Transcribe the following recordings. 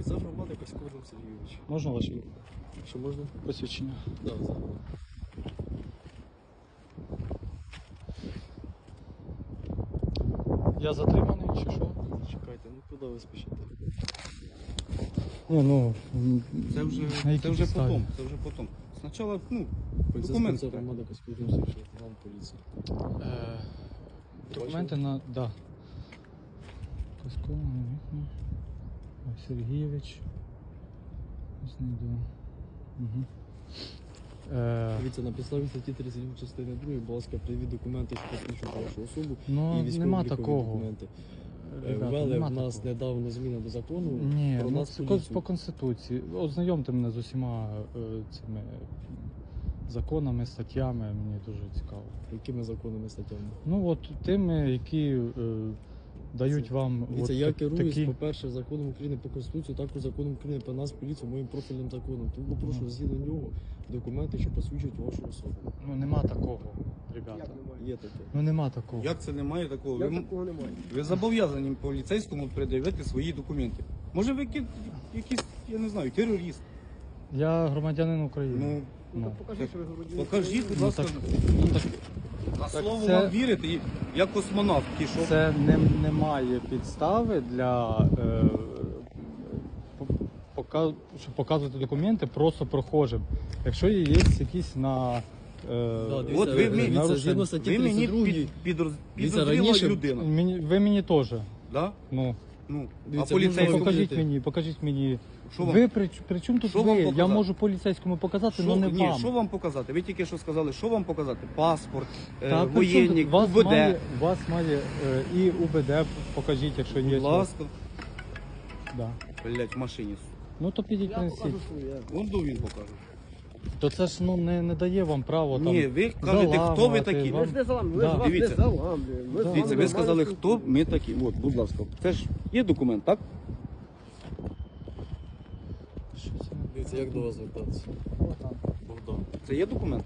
Офіцер громади Косько Вадим Сергійович. Можна ваше Що можна? посвідчення? Да, зараз. Я затриманий чи що? Чекайте, ну куди ви спішите? Ні, ну Це вже, на якій це вже підставі? потом, це вже потом. Спочатку, ну, Документи офіцер громади Косько Вадим Сергійович, лейтенант поліції. Е, документи на. Да. Косько, Ой, Сергійович. Знайду. Угу. Е, Дивіться, на підставі статті 37 частини 2, будь ласка, привід документи, що посвідчують вашу особу і ну, нема військово-облікові такого. документи. Е, Ребята, Ввели нема в нас такого. недавно зміна до закону Ні, про ну, нас поліцію. по конституції. Ознайомте мене з усіма е, цими законами, статтями, мені дуже цікаво. Якими законами статтями? Ну от тими, які е, дають вам Дивіться, от я так- керуюсь, такі. по-перше, законом України по Конституції, також законом України про нас, поліцію, моїм профільним законом. Тому прошу згідно нього документи, що посвідчують вашу особу. Ну нема такого, ребята. Є таке. Ну нема такого. як це немає такого? Як Ви, такого немає? ви зобов'язані поліцейському пред'явити свої документи. Може ви ки- якийсь, я не знаю, терорист. Я громадянин України. Ну, Ну, Ну, покажіть, що ви громадянин. покажіть, будь Ну, ласка, так, ну, так на слово це- вам вірити, і- як космонавт пішов. це не, немає підстави для е, пока- щоб показувати документи просто прохожим. Якщо є якісь на е, Да, дивіться, От ви мені- дивіться, згідно статті Ви мені 32, під, під, Дивіться, підозріла раніше- людина. мені, ви мені теж. Да? Ну, Ну, Дивіться, а поліцейському, можна покажіть мені, покажіть мені. що вам, Ви при, при чому тут Що вам ви? Я показати? можу поліцейському показати, але не ні, вам. що вам показати? Ви тільки що сказали, що вам показати? Паспорт, е, Та при чому воєнник, тут? вас УБД. має, вас має е, і УБД покажіть, якщо є. Будь ласка. Да. Блять, в машині. Ну то підіть Я принесіть. Вон до він покаже. То це ж ну не, не дає вам право там. Ні, ви кажете, хто ви заламувати, такі? вам- Ми ж не заламуємо, ми Да. ж вас Дивіться. не заламуємо. Ми з вами Дивіться, ви нормально сказали, хто ми такі. От, будь ласка. Це ж є документ, так? Що це? Дивіться, як до вас звертатися? Богдан. Це є документ?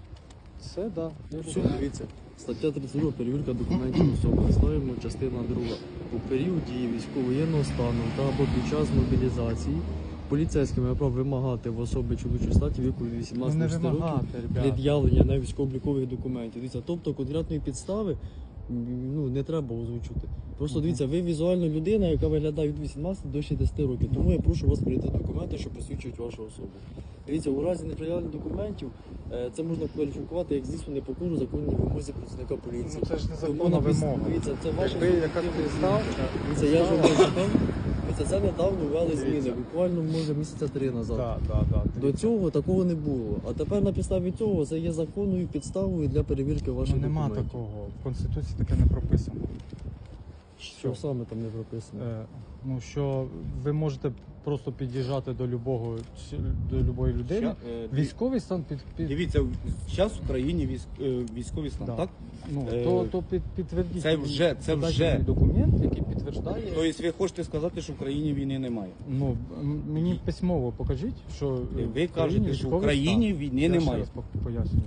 Це да. я Все, дивіться. Стаття 32. Перевірка документів особи. Ставимо частина друга. У період дії військово-воєнного стану та або під час мобілізації поліцейським має право вимагати в особи чоловічої статі віку від Ну 18 до 60 років пред'явлення на військово-облікових документів. Дивіться, тобто конкретної підстави ну, не треба озвучити. Просто Мгм. дивіться, ви візуально людина, яка виглядає від 18 до 60 років. Тому я прошу вас прийти документи, що посвідчують вашу особу. Дивіться, у разі неприявлення документів е, це можна кваліфікувати як звісно непокору законній вимозі працівника поліції. Ну це ж незаконна вимога. Дивіться, це ваша Якби яка суб'єктивна підстава. Дивіться, я ж вам це недавно ввели зміни, Дивіться. буквально може місяця три назад. Да, да, да. До цього такого не було. А тепер на підставі цього це є законною підставою для перевірки ваших Ну, нема документів. такого. В Конституції таке не прописано. Що саме там не прописано? Е, ну що ви можете просто під'їжджати до любого до любої людини. Ща- е, диві- Військовий стан під, під Дивіться, зараз в Україні військ, е, військовий стан, Да. так? ну е, то, то під, підтвердіть. це вже- це вже. мені підтверджує. Тобто ви хочете сказати, що в Україні війни немає. Ну м- мені письмово покажіть, що е, Ви в Україні кажете, що в військовий Україні стан. війни Я ще немає. раз по- пояснюю.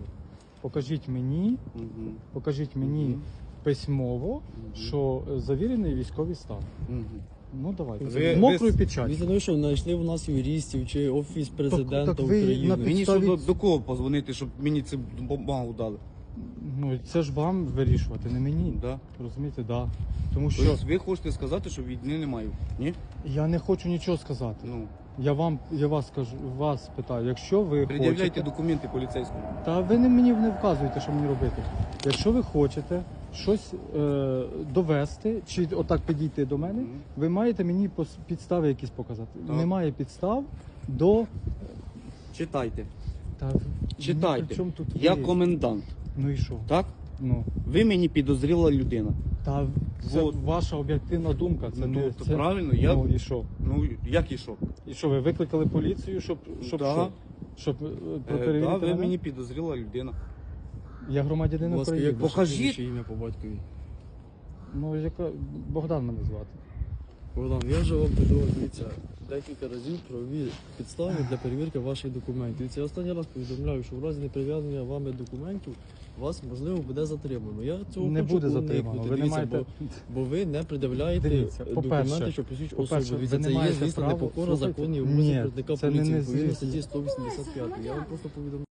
Покажіть мені, Мгм. покажіть мені Мгм. письмово, Мгм. що е, завірений військовий стан. Мгм. Ну давайте. Ви- мокрою ви- печать. Ну що, знайшли у нас юристів чи офіс президента так ви України. на Мені підставі- що до, до кого позвонити, щоб мені цю бумагу дали? Ну це ж вам вирішувати, не мені. Да? Розумієте, да. Тому що Тобто ви хочете сказати, що війни немає? Ні? я не хочу нічого сказати. Ну, Я вам я вас кажу, вас питаю, якщо ви пред'являйте хочете, документи поліцейському. та ви не мені не вказуєте, що мені робити. Якщо ви хочете щось е, довести, чи отак підійти до мене, Мгм. ви маєте мені пос- підстави якісь показати. Так. Немає підстав до Читайте. та Читайте. Чому тут Я ви? комендант, Ну і що? так? Ну Ви мені підозріла людина. та це Вот. ваша об'єктивна думка. Це ну, не то це, правильно, я. Ну і що? Ну, як і що? І що ви викликали поліцію, щоб щоб Да. що? Щоб е, Е, перевірити да, ви мене? мені підозріла людина. Я громадянин Будь ласка, України. як Покажіть. ім'я по батькові. Ну яка Богдан мене звати. Богдан, я вже вам придумав, дивіться, декілька разів правові підстави для перевірки ваших документів. І це я останній раз повідомляю, що в разі неприв'язання вами документів вас можливо буде затримано. Я цього Не хочу буде уникнути. затримано. Ви не Дивіться, маєте. бо, бо ви не пред'являєте Дивіться, по-перше, документи, що посвідчують по-перше, особу. ви Дивіться, не це є, маєте звісно, права- непокора Слухайте, законів ні, вимоги працівника це не- поліції відповідно статті 185. Я вам просто повідомляю.